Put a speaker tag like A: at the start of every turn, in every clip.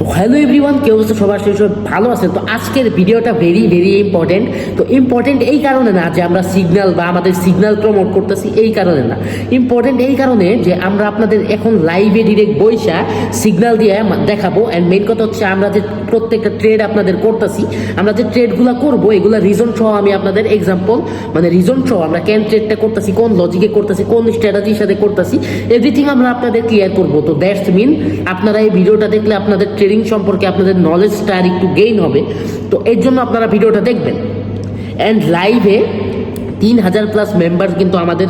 A: তো hello everyone কেউ অবস্থা সবার শেষ ভালো আছেন তো আজকের ভিডিওটা ভেরি ভেরি ইম্পর্টেন্ট তো ইম্পর্টেন্ট এই কারণে না যে আমরা সিগন্যাল বা আমাদের সিগন্যাল প্রমোট করতেছি এই কারণে না। ইম্পর্টেন্ট এই কারণে যে আমরা আপনাদের এখন লাইভে ডিরেক্ট বইসা সিগন্যাল দিয়ে দেখাবো। অ্যান্ড মেন কথা হচ্ছে আমরা যে প্রত্যেকটা ট্রেড আপনাদের করতেছি, আমরা যে ট্রেডগুলো করব, এগুলো রিজন সহ আমি আপনাদের এক্সাম্পল মানে রিজন সহ আমরা কেন ট্রেডটা করতেছি, কোন লজিকে করতেছি, কোন স্ট্র্যাটেজির সাথে করতেছি এভরিথিং আমরা আপনাদের ক্লিয়ার করব। তো দ্যাটস মিন আপনারা এই ভিডিওটা দেখলে আপনাদের ট্রেডিং সম্পর্কে আপনাদের নলেজটা আর একটু গেইন হবে, তো এর জন্য আপনারা ভিডিওটা দেখবেন। অ্যান্ড লাইভে তিন হাজার প্লাস মেম্বার কিন্তু আমাদের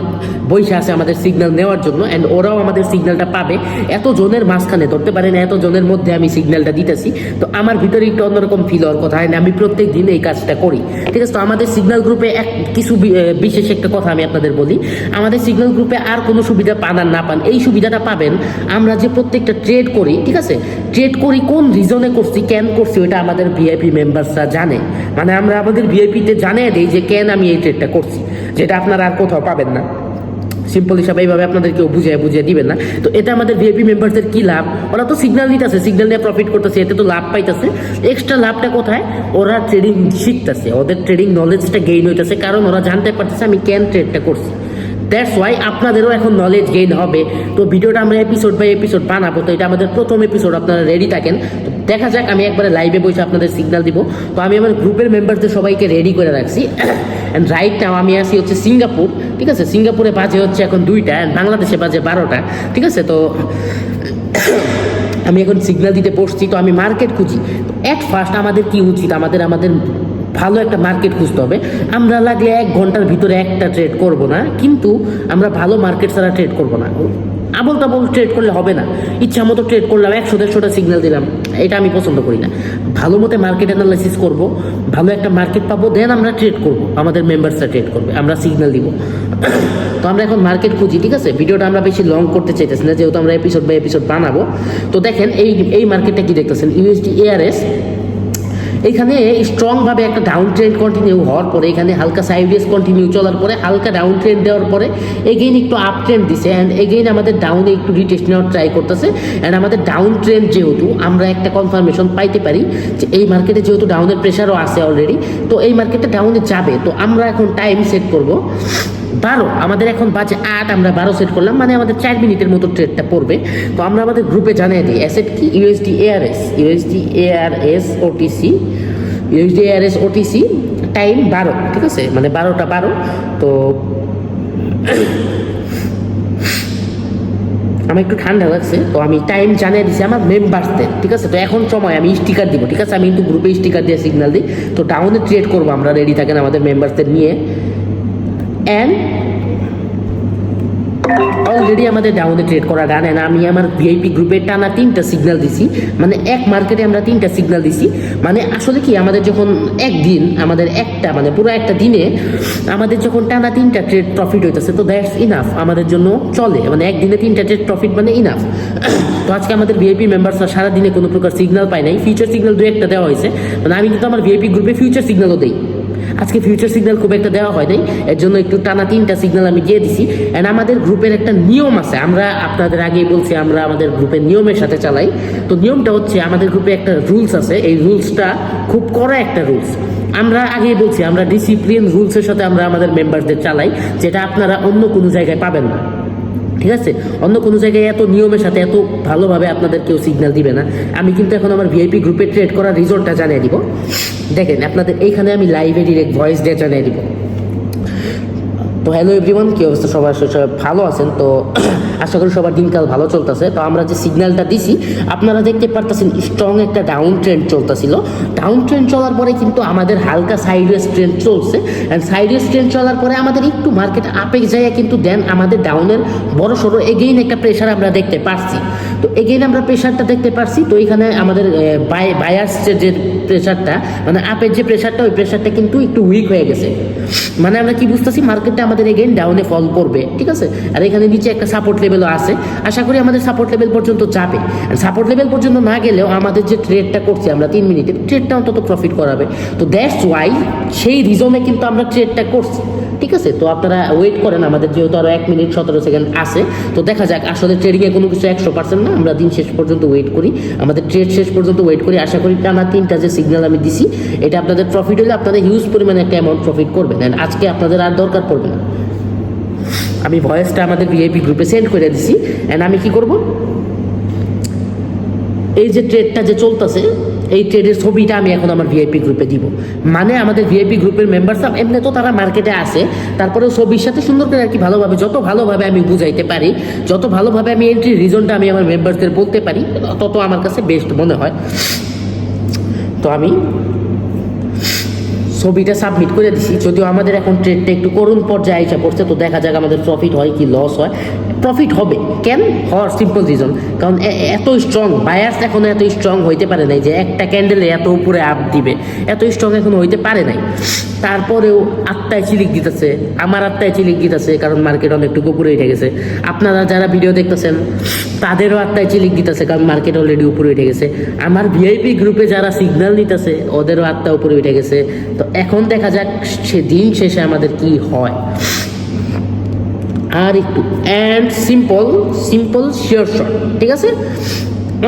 A: বৈশা আছে আমাদের সিগন্যাল নেওয়ার জন্য অ্যান্ড ওরাও আমাদের সিগন্যালটা পাবে। এত জনের মাঝখানে, ধরতে পারেন এত জনের মধ্যে আমি সিগন্যালটা দিতেছি, তো আমার ভিতরে একটু অন্যরকম ফিল হওয়ার কথা হয় না, আমি প্রত্যেক দিন এই কাজটা করি। ঠিক আছে, তো আমাদের সিগন্যাল গ্রুপে এক কিছু বিশেষ একটা কথা আমি আপনাদের বলি। আমাদের সিগন্যাল গ্রুপে আর কোনো সুবিধা পান আর না পান, এই সুবিধাটা পাবেন আমরা যে প্রত্যেকটা ট্রেড করি, ঠিক আছে? ট্রেড করি, কোন রিজনে করছি, কেন করছি ওটা আমাদের ভিআইপি মেম্বারসরা জানে। মানে আমরা আমাদের ভিআইপিতে জানিয়ে দিই যে কেন আমি এই ট্রেডটা করছি। যেটা আপনারা আর কোথাও পাবেন না। সিম্পল হিসাবে এইভাবে আপনাদের কেউ বুঝিয়ে বুঝিয়ে দিবেন না। তো এটা আমাদের ভিআইপি মেম্বারদের কি লাভ? ওরা তো সিগন্যাল নিতেছে সিগন্যাল নিয়ে প্রফিট করতেছে, এতে তো লাভ পাইতেছে। এক্সট্রা লাভটা কোথায়? ওরা ট্রেডিং শিখতেছে, ওদের ট্রেডিং নলেজটা গেইন হইতেছে, কারণ ওরা জানতে পারতেছে আমি কেন ট্রেডটা করছি। দ্যাটস ওয়াই আপনাদেরও এখন নলেজ গেইন হবে। তো ভিডিওটা আমরা এপিসোড বাই এপিসোড বানাবো, তো এটা আমাদের প্রথম এপিসোড আপনারা রেডি থাকেন। তো দেখা যাক, আমি একবারে লাইভে বসে আপনাদের সিগনাল দিব। তো আমি আমার গ্রুপের মেম্বারদের সবাইকে রেডি করে রাখছি। অ্যান্ড রাইট নাও আমি আসি হচ্ছে সিঙ্গাপুর, ঠিক আছে? সিঙ্গাপুরে বাজে হচ্ছে এখন দুইটা অ্যান্ড বাংলাদেশে বাজে বারোটা, ঠিক আছে? তো আমি এখন সিগন্যাল দিতে বসছি, তো আমি মার্কেট খুঁজি। অ্যাট ফার্স্ট আমাদের কি উচিত? আমাদের আমাদের ভালো একটা মার্কেট খুঁজতে হবে। আমরা লাগলে এক ঘণ্টার ভিতরে একটা ট্রেড করব না, কিন্তু আমরা ভালো মার্কেট ছাড়া ট্রেড করব না। আবল তাবল ট্রেড করলে হবে না। ইচ্ছা মতো ট্রেড করলাম, একশো, দেড়শোটা সিগন্যাল দিলাম। এটা আমি পছন্দ করি না। ভালো মতো মার্কেট অ্যানালাইসিস করব, ভালো একটা মার্কেট পাবো দেন আমরা ট্রেড করব। আমাদের মেম্বার্সরা ট্রেড করবে, আমরা সিগন্যাল দিব। তো আমরা এখন মার্কেট খুঁজি, ঠিক আছে? ভিডিওটা আমরা বেশি লং করতে চাইতেছি না, যেহেতু আমরা এপিসোড বাই এপিসোড বানাবো। তো দেখেন, এই এই মার্কেটটা কি দেখতেছেন? ইউএসডি এআরএস এখানে স্ট্রংভাবে একটা ডাউন ট্রেন্ড কন্টিনিউ হওয়ার পরে, এখানে হালকা সাইডেস কন্টিনিউ চলার পরে, হালকা ডাউন ট্রেন্ড দেওয়ার পরে এগেইন একটু আপ ট্রেন্ড দিছে অ্যান্ড এগেইন আমাদের ডাউনে একটু রিটেস্ট নেওয়ার ট্রাই করতেছে অ্যান্ড আমাদের ডাউন ট্রেন্ড যেহেতু, আমরা একটা কনফার্মেশন পাইতে পারি যে এই মার্কেটে যেহেতু ডাউনের প্রেশারও আছে অলরেডি তো এই মার্কেটটা ডাউনে যাবে। তো আমরা এখন টাইম সেট করব। বারো। আমাদের এখন বাজে আট, আমরা বারো সেট করলাম মানে আমাদের চার মিনিটের মতো ট্রেডটা পড়বে। তো আমরা আমাদের গ্রুপে জানিয়ে দিই অ্যাসেট কি? USD ARS USD ARS OTC USD ARS OTC time বারো, ঠিক আছে? মানে বারোটা বারো। তো আমার একটু ঠান্ডা লাগছে, তো আমি টাইম জানিয়ে দিছি আমার মেম্বার্সদের ঠিক আছে? তো এখন সময়, আমি স্টিকার দিব, ঠিক আছে? আমি কিন্তু গ্রুপে স্টিকার দিয়ে সিগন্যাল দিই। তো ডাউনে ট্রেড করব, আমরা রেডি থাকেন আমাদের মেম্বারসদের নিয়ে। অ্যান্ড অলরেডি আমাদের ডাউনে ট্রেড করা ডান অ্যান্ড আমি আমার ভিআইপি গ্রুপে টানা তিনটা সিগন্যাল দিছি। মানে এক মার্কেটে আমরা তিনটা সিগন্যাল দিছি। মানে আসলে কি, আমাদের যখন একদিন, আমাদের একটা মানে পুরো একটা দিনে আমাদের যখন টানা তিনটা ট্রেড প্রফিট হইতেছে, তো দ্যাটস ইনাফ আমাদের জন্য চলে। মানে একদিনে তিনটা ট্রেড প্রফিট মানে ইনাফ তো আজকে আমাদের ভিআইপি মেম্বার্সরা সারাদিনে কোনো প্রকার সিগন্যাল পায় নাই। ফিউচার সিগন্যাল দু একটা দেওয়া হয়েছে। মানে আমি কিন্তু আমার ভিআইপি গ্রুপে ফিউচার সিগন্যালও দিই। আজকে ফিউচার সিগন্যাল খুব একটা দেওয়া হয় নাই। এর জন্য একটু টানা তিনটা সিগন্যাল আমি দিয়ে দিছি। অ্যান্ড আমাদের গ্রুপের একটা নিয়ম আছে। আমরা আপনাদের আগেই বলছি, আমরা আমাদের গ্রুপের নিয়মের সাথে চালাই। তো নিয়মটা হচ্ছে, আমাদের গ্রুপে একটা রুলস আছে। এই রুলসটা খুব কড়া একটা রুলস আমরা আগেই বলছি, আমরা ডিসিপ্লিন রুলসের সাথে আমরা আমাদের মেম্বারদের চালাই, যেটা আপনারা অন্য কোনো জায়গায় পাবেন না। ঠিক আছে? অন্য কোনো জায়গায় এত নিয়মের সাথে, এত ভালোভাবে আপনাদের কেউ সিগন্যাল দিবে না। আমি কিন্তু এখন আমার ভিআইপি গ্রুপে ট্রেড করার রিজল্টটা জানিয়ে দিব। দেখেন, আপনাদের এইখানে আমি লাইভে ডিরেক্ট ভয়েস দিয়ে জানিয়ে দিব। তো হ্যালো এভরিওয়ান কী অবস্থা? সবার সবাই ভালো আছেন। তো আশা করি সবার দিনকাল ভালো চলতেছে। তো আমরা যে সিগন্যালটা দিছি, আপনারা দেখতে পারতেছেন স্ট্রং একটা ডাউন ট্রেন্ড চলতেছিল। ডাউন ট্রেন্ড চলার পরে কিন্তু আমাদের হালকা সাইডওয়েজ ট্রেন্ড চলছে। অ্যান্ড সাইডওয়েজ ট্রেন্ড চলার পরে আমাদের একটু মার্কেট আপে যায় কিন্তু দেন আমাদের ডাউনের বড় সড়ো এগেইন একটা প্রেশার আমরা দেখতে পারছি। তো এগেইন আমরা প্রেশারটা দেখতে পারছি। তো এখানে আমাদের বায়ার্সের যে প্রেশারটা মানে আপের যে প্রেশারটা ওই প্রেশারটা কিন্তু একটু উইক হয়ে গেছে। মানে আমরা কি বুঝতেছি? মার্কেটটা আমাদের এগেন ডাউনে ফল করবে, ঠিক আছে? আর এখানে নিচে একটা সাপোর্ট লেভেলও আছে। আশা করি আমাদের সাপোর্ট লেভেল পর্যন্ত যাবে। আর সাপোর্ট লেভেল পর্যন্ত না গেলেও আমাদের যে ট্রেডটা করছি আমরা তিন মিনিটে ট্রেডটা অন্তত প্রফিট করাবে। তো দ্যাটস ওয়াই সেই রিজনে কিন্তু আমরা ট্রেডটা করছি। ঠিক আছে? তো আপনারা ওয়েট করেন, আমাদের যেহেতু আরও এক মিনিট সতেরো সেকেন্ড আছে, তো দেখা যাক, আসলে ট্রেডিংয়ে কোনো কিছু একশো পার্সেন্ট না? আমরা দিন শেষ পর্যন্ত ওয়েট করি। আমাদের ট্রেড শেষ পর্যন্ত ওয়েট করি। আশা করি টানা তিনটা যে সিগন্যাল আমি দিছি, এটা আপনাদের প্রফিট হলে আপনাদের হিউজ পরিমাণে একটা অ্যামাউন্ট প্রফিট করবেন And আজকে আপনাদের আর দরকার পড়বে না। আমি ভয়েসটা আমাদের ভিআইপি গ্রুপে সেন্ড করে দিছি। অ্যান্ড আমি কি করব? এই যে ট্রেডটা যে চলতেছে এই ট্রেডের ছবিটা আমি এখন আমার ভিআইপি গ্রুপে দিব। মানে আমাদের ভিআইপি গ্রুপের মেম্বারস এমনি তো তারা মার্কেটে আসে তারপরে ছবির সাথে সুন্দর করে আর কি ভালোভাবে, যত ভালোভাবে আমি বুঝাইতে পারি, যত ভালোভাবে আমি এন্ট্রি রিজনটা আমি আমার মেম্বারদের বলতে পারি, তত আমার কাছে বেস্ট মনে হয়। তো আমি ছবিটা সাবমিট করে দিছি। যদিও আমাদের এখন ট্রেডটা একটু করুণ পর্যায়ে এসে পড়ছে, তো দেখা যাক আমাদের প্রফিট হয় কি লস হয়। প্রফিট হবে। কেন হওয়ার সিম্পল রিজন কারণ এত স্ট্রং বায়ার্স এখন এত স্ট্রং হইতে পারে নাই যে একটা ক্যান্ডেলে এত উপরে আপ দিবে। এত স্ট্রং এখন হইতে পারে নাই। তারপরেও আত্মায় চিলিক দিতেছে। আমার আত্মায় চিলিক দিতেছে, কারণ মার্কেট অনেকটুকু উপরে উঠে গেছে। আপনারা যারা ভিডিও দেখতেছেন, তাদেরও আত্মায় চিলিক দিতেছে, কারণ মার্কেট অলরেডি উপরে উঠে গেছে। আমার ভিআইপি গ্রুপে যারা সিগন্যাল নিতেছে, ওদেরও আত্মা উপরে উঠে গেছে। তো এখন দেখা যাক সে দিন শেষে আমাদের কি হয়। আর একটু and simple simple sure short ঠিক আছে?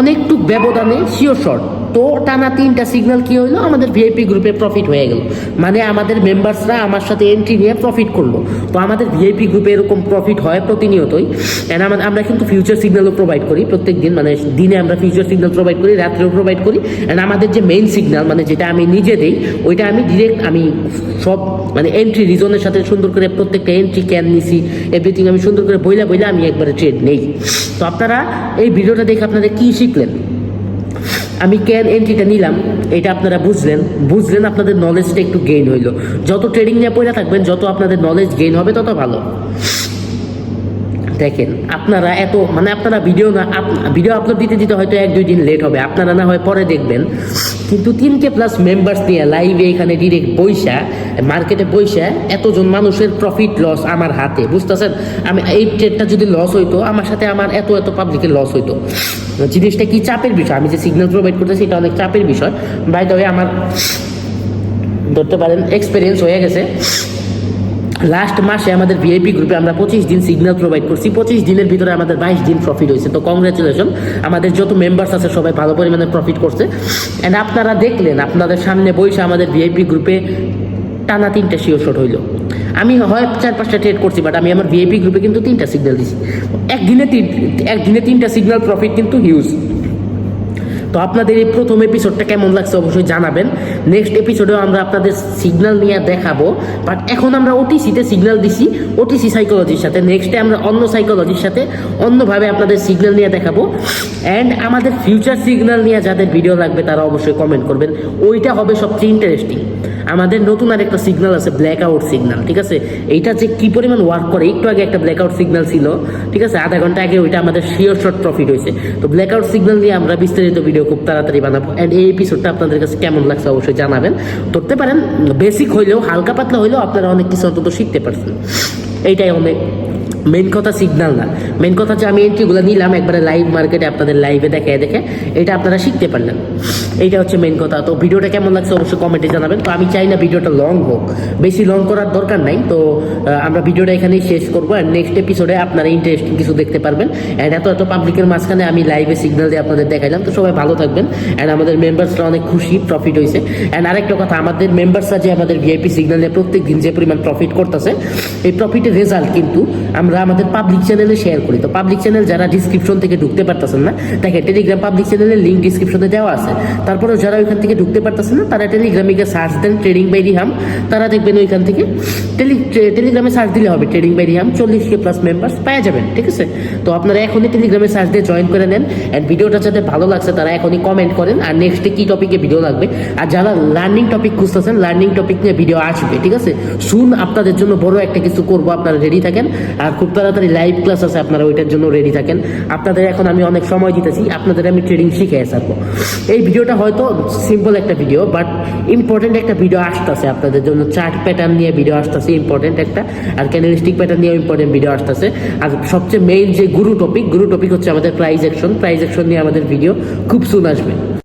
A: অনেকটু ব্যবধানে শিওর শর্ট তো টানা তিনটা সিগন্যাল কি হইল? আমাদের ভিআইপি গ্রুপে প্রফিট হয়ে গেল। মানে আমাদের মেম্বার্সরা আমার সাথে এন্ট্রি নিয়ে প্রফিট করল। তো আমাদের ভিআইপি গ্রুপে এরকম প্রফিট হয় প্রতিনিয়তই। অ্যান্ড আমাদের আমরা কিন্তু ফিউচার সিগন্যালও প্রোভাইড করি প্রত্যেক দিন। মানে দিনে আমরা ফিউচার সিগন্যাল প্রোভাইড করি, রাত্রেও প্রোভাইড করি। অ্যান্ড আমাদের যে মেইন সিগন্যাল মানে যেটা আমি নিজে দিই, ওইটা আমি ডিরেক্ট আমি সব মানে এন্ট্রি রিজনের সাথে সুন্দর করে প্রত্যেকটা এন্ট্রি ক্যান নিছি এভরিথিং আমি সুন্দর করে বইলা বইলা আমি একবারে ট্রেড নেই। তো আপনারা এই ভিডিওটা দেখে আপনারা কী শিখলেন? আমি ক্যান এন্ট্রিটা নিলাম, এটা আপনারা বুঝলেন। বুঝলেন আপনাদের নলেজটা একটু গেইন হইল। যত ট্রেডিং নিয়ে পড়ে থাকবেন, যত আপনাদের নলেজ গেইন হবে, তত ভালো। দেখেন, আপনারা এত মানে আপনারা ভিডিও না ভিডিও আপলোড দিতে দিতে হয়তো এক দুই দিন লেট হবে, আপনারা না হয় পরে দেখবেন। কিন্তু তিনকে প্লাস মেম্বার্স নিয়ে লাইভে এখানে ডিরেক্ট বইসা মার্কেটে বইসা এতজন মানুষের প্রফিট লস আমার হাতে, বুঝতেছেন? আমি এই ট্রেডটা যদি লস হইতো, আমার সাথে আমার এত এত পাবলিকের লস হইতো। জিনিসটা কি চাপের বিষয়? আমি যে সিগন্যাল প্রোভাইড করতেছি, এটা অনেক চাপের বিষয়। বাই তবে আমার, ধরতে পারেন এক্সপিরিয়েন্স হয়ে গেছে। লাস্ট মাসে আমাদের ভিআইপি গ্রুপে আমরা পঁচিশ দিন সিগন্যাল প্রোভাইড করছি। পঁচিশ দিনের ভিতরে আমাদের বাইশ দিন প্রফিট হয়েছে। তো কংগ্রেচুলেশন আমাদের যত মেম্বার্স আছে সবাই ভালো পরিমাণে প্রফিট করছে। অ্যান্ড আপনারা দেখলেন, আপনাদের সামনে বইসে আমাদের ভিআইপি গ্রুপে টানা তিনটা শিওর শট হইল। আমি হয় চার পাঁচটা ট্রেড করছি বাট আমি আমার ভিআইপি গ্রুপে কিন্তু তিনটা সিগন্যাল দিছি। একদিনে তিন, একদিনে তিনটা সিগন্যাল প্রফিট কিন্তু হিউজ তো আপনাদের এই প্রথম এপিসোডটা কেমন লাগছে অবশ্যই জানাবেন। নেক্সট এপিসোডেও আমরা আপনাদের সিগন্যাল নিয়ে দেখাবো। বাট এখন আমরা ওটিসিতে সিগন্যাল দিছি ওটিসি সাইকোলজির সাথে। নেক্সটে আমরা অন্য সাইকোলজির সাথে অন্যভাবে আপনাদের সিগন্যাল নিয়ে দেখাবো। অ্যান্ড আমাদের ফিউচার সিগন্যাল নিয়ে যাদের ভিডিও লাগবে, তারা অবশ্যই কমেন্ট করবেন। ওইটা হবে সবচেয়ে ইন্টারেস্টিং আমাদের নতুন আর একটা সিগনাল আছে ব্ল্যাক আউট সিগনাল ঠিক আছে? এইটা যে কি পরিমাণ ওয়ার্ক করে, একটু আগে একটা ব্ল্যাক আউট সিগনাল ছিল, ঠিক আছে? আধা ঘণ্টা আগে ওইটা আমাদের শিওর শর্ট প্রফিট হয়েছে। তো ব্ল্যাক আউট সিগনাল নিয়ে আমরা বিস্তারিত ভিডিও খুব তাড়াতাড়ি বানাবো। অ্যান্ড এই এপিসোডটা আপনাদের কাছে কেমন লাগছে অবশ্যই জানাবেন। ধরতে পারেন বেসিক হইলেও, হালকা পাতলা হইলেও আপনারা অনেক কিছু অন্তত শিখতে পারছেন। এইটাই অনেক মেন কথা সিগনাল না। মেন কথা যে আমি এন্ট্রিগুলো নিলাম, একবারে লাইভ মার্কেটে আপনাদের লাইভে দেখে দেখে, এটা আপনারা শিখতে পারলেন। এইটা হচ্ছে মেন কথা। তো ভিডিওটা কেমন লাগছে অবশ্যই কমেন্টে জানাবেন। তো আমি চাই না ভিডিওটা লং হোক। বেশি লং করার দরকার নাই। তো আমরা ভিডিওটা এখানেই শেষ করব অ্যান্ড নেক্সট এপিসোডে আপনারা ইন্টারেস্টিং কিছু দেখতে পারবেন। অ্যান্ড এত এত পাবলিকের মাঝখানে আমি লাইভে সিগনাল দিয়ে আপনাদের দেখাইলাম। তো সবাই ভালো থাকবেন। অ্যান্ড আমাদের মেম্বার্সরা অনেক খুশি প্রফিট হয়েছে অ্যান্ড আরেকটা কথা, আমাদের মেম্বার্সরা যে আমাদের ভিআইপি সিগন্যাল নিয়ে প্রত্যেক দিন যে পরিমাণ প্রফিট করতেছে, এই প্রফিটের রেজাল্ট কিন্তু আমরা আমাদের পাবলিক চ্যানেলে শেয়ার করি। তো পাবলিক চ্যানেল যারা ডিসক্রিপশন থেকে ঢুকতে পারতেছেন না, দেখেন টেলিগ্রাম পাবলিক চ্যানেলের লিঙ্ক ডিসক্রিপশনে দেওয়া আছে। তারপরে যারা ওইখান থেকে ঢুকতে পারতেছেন না, তারা টেলিগ্রামে গিয়ে সার্চ দেন ট্রেডিং বাই রিহাম তারা দেখবেন ওইখান থেকে টেলি টেলিগ্রামে সার্চ দিলে হবে ট্রেডিং বাই রিহাম চল্লিশ কে প্লাস মেম্বার্স পাওয়া যাবেন ঠিক আছে? তো আপনারা এখনই টেলিগ্রামে সার্চ দিয়ে জয়েন করে নেন। অ্যান্ড ভিডিওটা যাতে ভালো লাগছে, তারা এখনই কমেন্ট করেন। আর নেক্সটে কী টপিকে ভিডিও লাগবে? আর যারা লার্নিং টপিক খুঁজতেছেন লার্নিং টপিক নিয়ে ভিডিও আসবে, ঠিক আছে? শুন আপনাদের জন্য বড় একটা কিছু করব, আপনারা রেডি থাকেন। আর খুব তাড়াতাড়ি লাইভ ক্লাস আছে, আপনারা ওইটার জন্য রেডি থাকেন। আপনাদের এখন আমি অনেক সময় দিতেছি, আপনাদের আমি ট্রেডিং শিখে আসব এই ভিডিওটা হয়তো সিম্পল একটা ভিডিও বাট ইম্পর্টেন্ট একটা ভিডিও আসতেছে আপনাদের জন্য। চার্ট প্যাটার্ন নিয়ে ভিডিও আসতেছে ইম্পর্টেন্ট একটা, আর ক্যানেলিস্টিক প্যাটার্ন নিয়ে ইম্পর্টেন্ট ভিডিও আসতেছে। আর সবচেয়ে মেইন যে গুরু টপিক গুরু টপিক হচ্ছে আমাদের প্রাইজ অ্যাকশন প্রাইজ অ্যাকশন নিয়ে আমাদের ভিডিও খুব সুন আসবে।